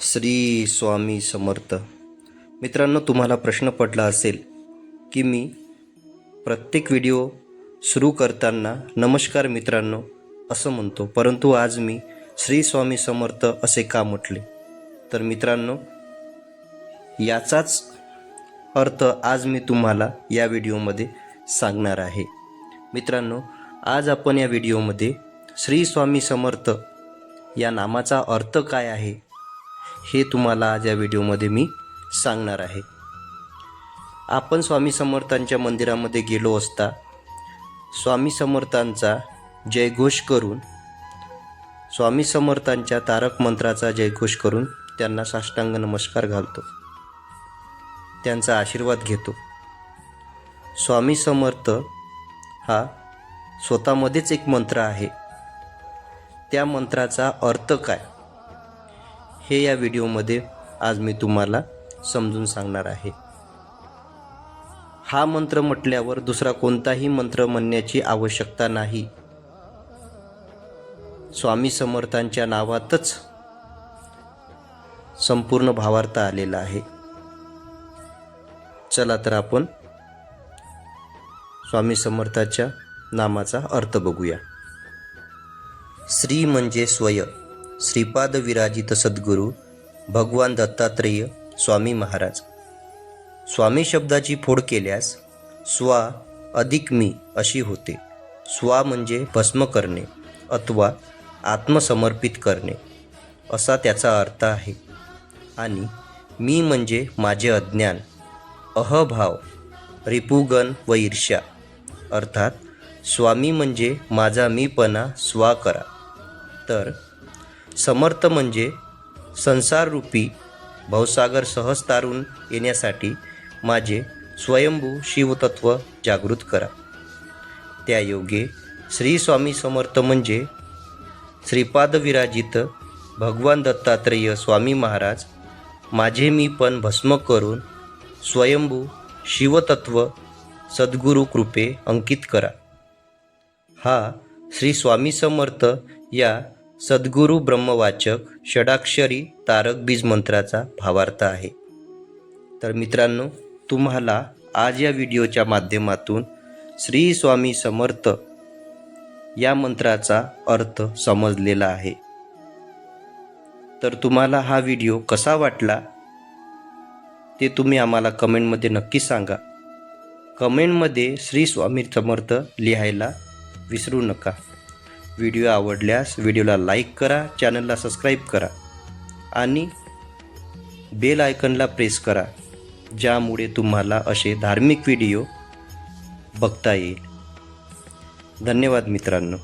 श्री स्वामी समर्थ. मित्रांनो तुम्हाला प्रश्न पडला असेल की मी प्रत्येक व्हिडिओ सुरू करताना नमस्कार मित्रांनो असं म्हणतो परंतु आज मी श्री स्वामी समर्थ असे का म्हटले? तर मित्रांनो याचाच अर्थ आज मी तुम्हाला या व्हिडिओमध्ये सांगणार आहे. मित्रांनो आज आपण या व्हिडिओमध्ये श्री स्वामी समर्थ या नामाचा अर्थ काय आहे हे तुम्हाला आज या व्हिडिओमध्ये मी सांगणार आहे. आपण स्वामी समर्थांच्या मंदिरामध्ये गेलो असता स्वामी समर्थांचा जयघोष करून स्वामी समर्थांच्या तारक मंत्राचा जयघोष करून त्यांना साष्टांग नमस्कार घालतो. त्यांचा आशीर्वाद घेतो. स्वामी समर्थ हा स्वतःमध्येच एक मंत्र आहे. त्या मंत्राचा अर्थ काय? हे या व्हिडिओमध्ये आज मी तुम्हाला समजून सांगणार आहे. हा मंत्र म्हटल्यावर दुसरा कोणताही मंत्र म्हणण्याची आवश्यकता नाही. स्वामी समर्थांच्या नावातच संपूर्ण भावार्थ आलेला आहे. चला तर आपण स्वामी समर्थाच्या नामाचा अर्थ बघूया. श्री म्हणजे स्वय. श्रीपाद विराजित सद्गुरू भगवान दत्तात्रेय स्वामी महाराज. स्वामी शब्दाची फोड केल्यास स्वा अधिक मी अशी होते. स्वा म्हणजे भस्म करणे अथवा आत्मसमर्पित करणे असा त्याचा अर्थ आहे. आणि मी म्हणजे माझे अज्ञान अहभाव रिपुगण व ईर्ष्या. अर्थात स्वामी म्हणजे माझा मीपणा स्वा करा. तर समर्थ म्हणजे संसाररूपी भवसागर सहज तारून येण्यासाठी माझे स्वयंभू शिवतत्व जागृत करा. त्या योगे श्री स्वामी समर्थ म्हणजे श्रीपाद विराजित भगवान दत्तात्रेय स्वामी महाराज माझे मी पण भस्म करून स्वयंभू शिवतत्व सद्गुरू कृपे अंकित करा. हा श्री स्वामी समर्थ या सद्गुरू ब्रह्मवाचक षडाक्षरी तारक बीज मंत्राचा भावार्थ आहे. तर मित्रांनो तुम्हाला आज या व्हिडिओच्या माध्यमातून श्री स्वामी समर्थ या मंत्राचा अर्थ समजलेला आहे. तर तुम्हाला हा व्हिडिओ कसा वाटला? ते तुम्ही आम्हाला कमेंटमध्ये नक्की सांगा. कमेंटमध्ये श्री स्वामी समर्थ लिहायला विसरू नका. व्हिडिओ आवडल्यास व्हिडिओला लाईक करा चॅनलला सबस्क्राईब करा आणि बेल आयकनला प्रेस करा ज्यामुळे तुम्हाला असे धार्मिक व्हिडिओ बघता येईल. धन्यवाद मित्रांनो.